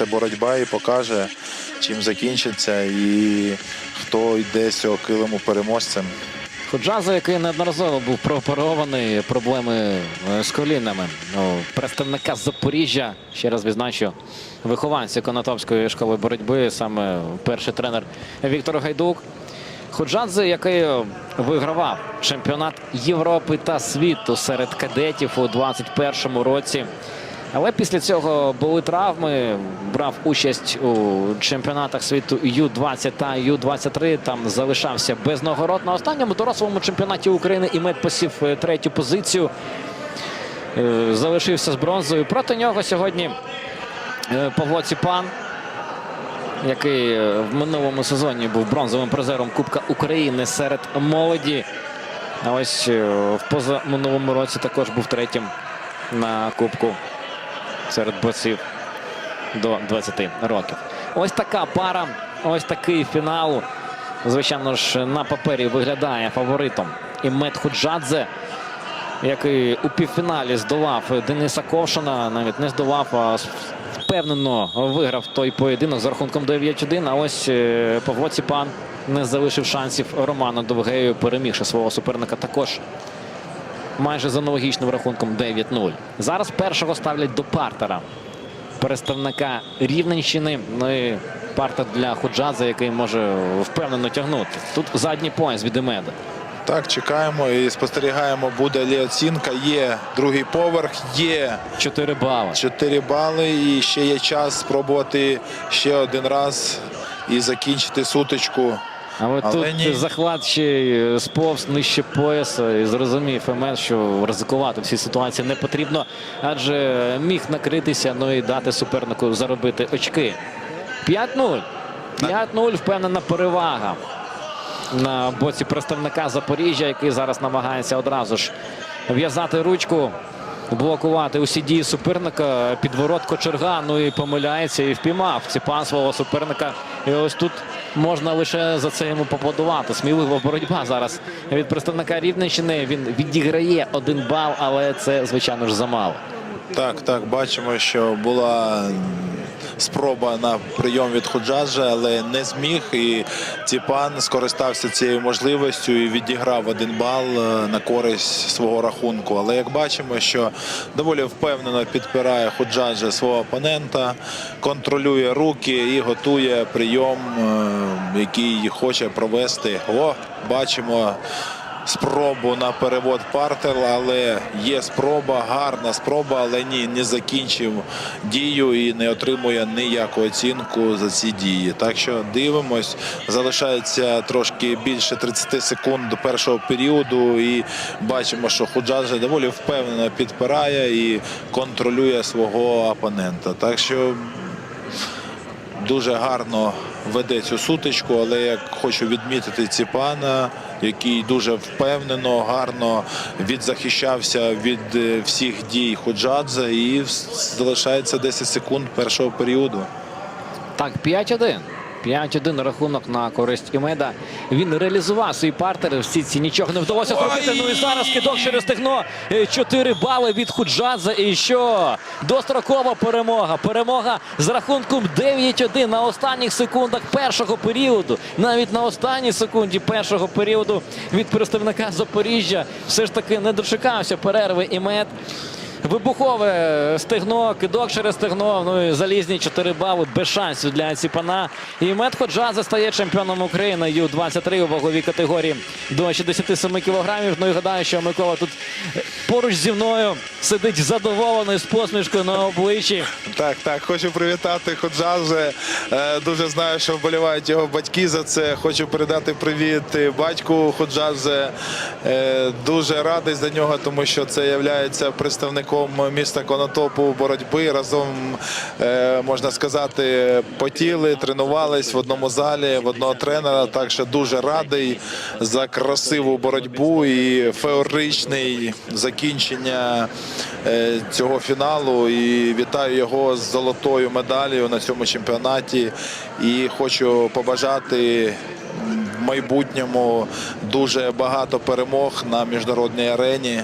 це боротьба і покаже, чим закінчиться і хто йде з цього килиму переможцем. Ходжаза, який неодноразово був прооперований проблеми е, з колінами. Ну, представника Запоріжжя, ще раз відзначу, вихованці Конотопської школи боротьби, саме перший тренер Віктор Гайдук. Ходжадзе, який вигравав чемпіонат Європи та світу серед кадетів у 2021 році. Але після цього були травми. Брав участь у чемпіонатах світу Ю-20 та Ю-23. Там залишався без нагород. На останньому дорослому чемпіонаті України імет посів е, третю позицію. Е, Залишився з бронзою. Проти нього сьогодні е, Павло Ціпан, який в минулому сезоні був бронзовим призером Кубка України серед молоді. А ось в позаминулому році також був третім на Кубку серед борців до 20 років. Ось така пара, ось такий фінал. Звичайно ж, на папері виглядає фаворитом Імет Худжадзе, який у півфіналі здолав Дениса Ковшина. Навіть не здолав, а впевнено виграв той поєдинок з рахунком 9-1. А ось е, Павло Ціпан не залишив шансів Роману Довгею, перемігши свого суперника також майже з аналогічним рахунком 9-0. Зараз першого ставлять до партера. Представника Рівненщини. Ну і партер для Худжадзе, який може впевнено тягнути. Тут задній пояс від Емеда. Так, чекаємо і спостерігаємо, буде ли оцінка. Є другий поверх, є 4 бали. 4 бали і ще є час спробувати ще один раз і закінчити сутичку. Але, Але тут ні. захват ще й сповз нижче пояса і зрозумів Емед, що ризикувати в цій ситуації не потрібно, адже міг накритися, ну і дати супернику заробити очки. 5-0. 5-0 впевнена перевага на боці представника Запоріжжя, який зараз намагається одразу ж в'язати ручку, блокувати усі дії суперника. Підворот кочерга, ну і помиляється і впіймав Ціпан свого суперника. І ось тут можна лише за це йому поплодувати. Смілива боротьба зараз від представника Рівненщини. Він відіграє один бал, але це, звичайно ж, замало. Так, так, бачимо, що була спроба на прийом від Худжаджа, але не зміг. І Ціпан скористався цією можливістю і відіграв один бал е, на користь свого рахунку. Але як бачимо, що доволі впевнено підпирає Худжаджа свого опонента, контролює руки і готує прийом, е, який хоче провести. О, бачимо спробу на перевод партер, але є спроба, гарна спроба, але ні, не закінчив дію і не отримує ніяку оцінку за ці дії. Так що дивимось, залишається трошки більше 30 секунд до першого періоду, і бачимо, що Худжаджа доволі впевнено підпирає і контролює свого опонента. Так що дуже гарно веде цю сутичку, але я хочу відмітити Ціпана, який дуже впевнено, гарно відзахищався від е, всіх дій Ходжадзе і залишається 10 секунд першого періоду. Так, 5-1. 5-1 рахунок на користь Імеда. Він реалізував свій партер. Всі ці нічого не вдалося зробити. Ну і зараз кидок через стегно. 4 бали від Худжадзе. І що? Дострокова перемога. Перемога з рахунком 9-1 на останніх секундах першого періоду. Навіть на останній секунді першого періоду від представника Запоріжжя все ж таки не дочекався перерви Імед. Вибухове стегно, кидок через стегно. Ну і залізні 4 бали без шансів для Ціпана. І Мед Ходжадзе стає чемпіоном України Ю-23 у ваговій категорії до 67 кілограмів. Ну і гадаю, що Микола тут поруч зі мною сидить задоволений з посмішкою на обличчі. Так, так, хочу привітати Ходжадзе. Е, Дуже знаю, що вболівають його батьки за це. Хочу передати привіт батьку Ходжадзе. Е, Дуже радий за нього, тому що це є представником міста Конотопу боротьби. Разом е, можна сказати, потіли, тренувались в одному залі, в одного тренера. Так що дуже радий за красиву боротьбу і феоричний закінчення е, цього фіналу. І вітаю його з золотою медаллю на цьому чемпіонаті. І хочу побажати в майбутньому дуже багато перемог на міжнародній арені.